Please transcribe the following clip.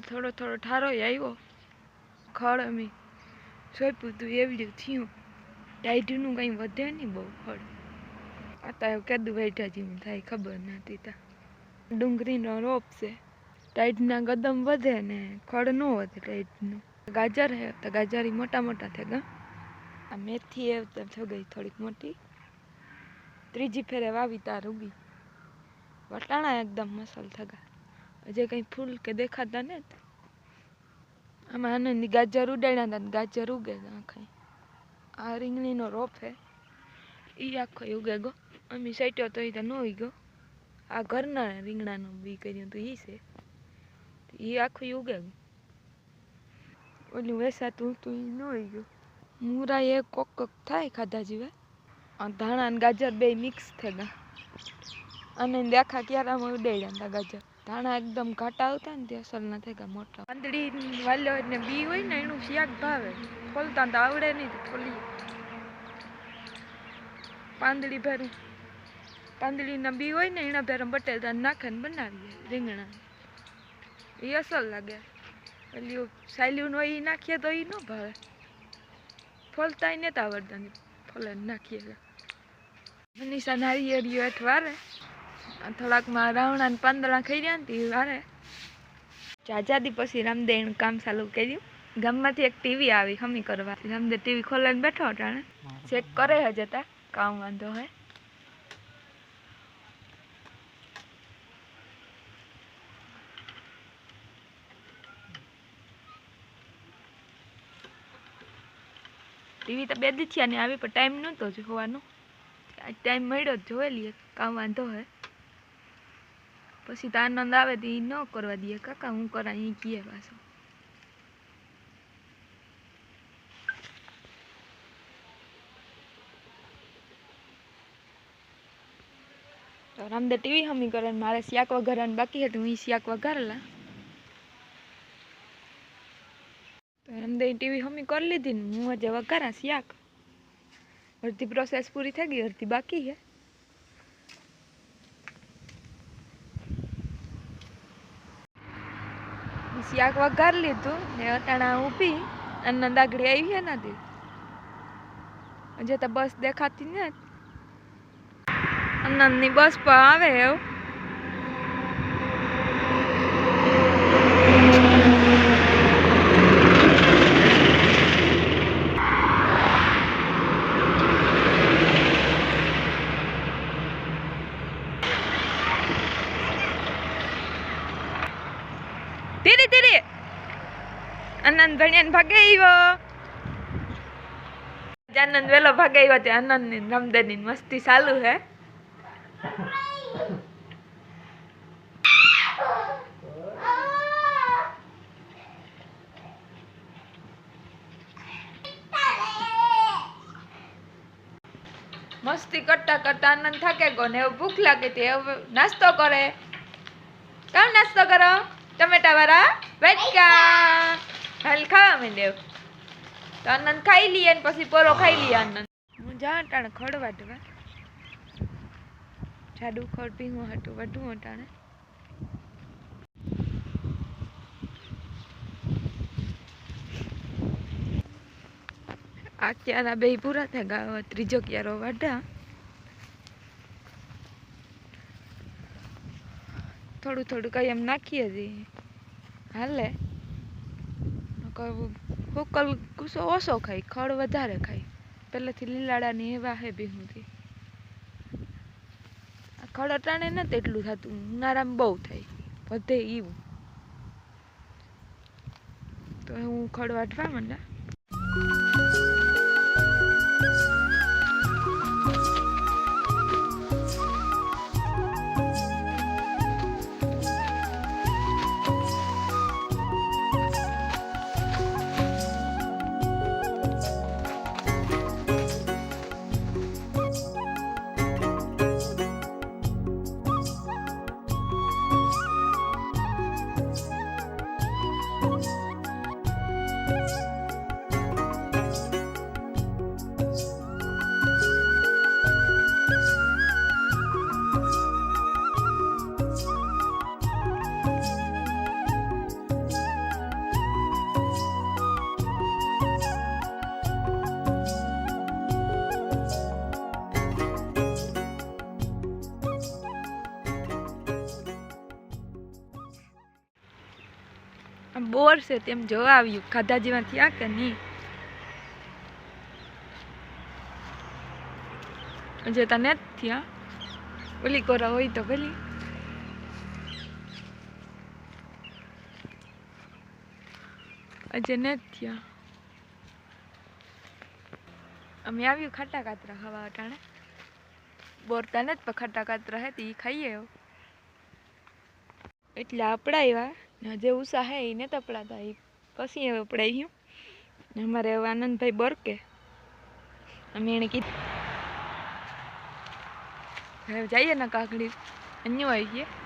થોડો થોડો ઠારો આવ્યો. ખડ અમે સોંપ્યું હતું એવડ્યું થયું. ટાઈટનું કંઈ વધે નહીં બહુ ખડ અત્યારે કેદું બેઠા જેવું થાય, ખબર નથી તા. ડુંગળીનો રોપ છે. ટાઈટના ગદમ વધે ને ખડ ન વધે ટાઈટનું ગાજર હે તો ગાજર મોટા મોટા થઈ ગયા આ મેથી એ થઈ ગઈ થોડીક મોટી. ત્રીજી ફેરે વાવી તાર ઉગી વટાણા એકદમ મસલ થગા હજી કંઈ ફૂલ કે દેખાતા ને આમાં આનંદની ગાજર ઉડાડ્યા હતા ને ગાજર ઉગે આખા. આ રીંગણીનો રોપ હે એ આખો ઉગે ગો. અમે સાઈટ્યો તો એ તો ન ઉગ્યો આ ઘરના રીંગણાનું બી કર્યું તો એ છે. એ આખું ઉગે ઓલું વેસાતું હતું એ ન ઉગ્યું મૂરા એ કોક કોક થાય ખાધા જીવે આ ધાણા અને ગાજર બે મિક્સ થઈ ગયા અને દેખા ક્યારામાં ઉડાડ્યા હતા ગાજર ધાણા એકદમ ઘાટા આવતા ને તે અસલના થઈ ગયા, મોટા. પાંદડી વાલ્યો ને બી હોય ને એનું શાક ભાવે. ફોલતા તો આવડે નહીં ફોલી પાંદડી ભેરું. પાંદડીના બી હોય ને એના ભેરું નાખે ને બનાવીએ રીંગણા. એ અસલ લાગે. પેલી સાયલું હોય એ નાખીએ તો એ ન ભાવે. ફોલતા ને તો આવડતા ફોલે નાખીએ. મનીષા નારિયેળીઓ અઠવારે થોડાકમાં રાવણા ને પાંદડા ખાઈ રહ્યા ને તે વારે. જાજાદી પછી રામદેવ કામ ચાલુ કર્યું ગામમાંથી એક ટીવી આવી હમી કરવા. રામદેવ ટીવી ખોલાઈને બેઠો અટાણે ચેક કરે હજ હતા. કામ વાંધો હોય ટીવી તો બે દી ને આવી, પણ ટાઈમ નહોતો જોવાનો. આજ ટાઈમ મળ્યો જ જોઈ લઈએ. કામ વાંધો હે. પછી તો આનંદ આવે તો એ ન કરવા દઈએ કાકા, હું કરા એ કીએ પાછો. તો રામદે ટીવી હમી કરે મારે શાક વઘારવાનું બાકી હતું, હું શાક વઘારેલા. તો રામદે ટીવી હમી કરી લીધી ને હું હજે વઘારા શાક. અડધી પ્રોસેસ પૂરી થઈ ગઈ, અડધી બાકી છે શાક વઘાર લીધું, ને અટાણા ઊભી, અને દાગડી આવી એનાથી નથી હજે તો બસ દેખાતી ને આનંદની બસ પર આવે એવું. આનંદ ભણ્યાને ભાગે આવ્યો આનંદ વેલો ભાગે આવ્યો તે આનંદની રમદાની મસ્તી ચાલુ હે. મસ્તી કરતા કરતા આનંદ થાકે ગયો ને એવું ભૂખ લાગે તે નાસ્તો કરે. કામ નાસ્તો કરો? ટમેટા વાળા વેટકા. હાલ દેવ તો ખાઈ લઈએ ને પછી પોરો ખાઈ લઈએ આનંદ હું જા અટાણે ખડ વાટવા જાડું ખડ ભીંગું હતું વધુ ટાણે આ ક્યારા બે પૂરા થયા ગયા ત્રીજો ક્યારો વાઢા. થોડું થોડું કઈ એમ નાખીએ છીએ હાલે. હુકલ કુસો ઓછો ખાય, ખડ વધારે ખાય. પહેલેથી લીલાડાની એવા હે બિહુંથી. ખડ અટાણે નથી એટલું થતું, ઉનાળામાં બહુ થાય વધે એવું તો હું ખડ વાટવા માંડા બોર છે તેમ જોવા આવ્યું ખાધા જેવા થયા કે નહીં? જતા ને જ થયા. ઓલી કોરા હોય તો ભલી અજે ને જ થયા. અમે આવ્યું ખાટા કાતરા ખાવા અટાણે. બોરતા ને જ પણ ખાટા કાતરા હતી એ ખાઈએ એટલે આપણા ને જે ઉષા હે એ ને તપડાતા એ પછી હવે પડાઈ ગયું. અમારે હવે આનંદભાઈ બરકે. અમે એને કીધું હવે જઈએ ને કાકડી. અન્યો આવી ગયા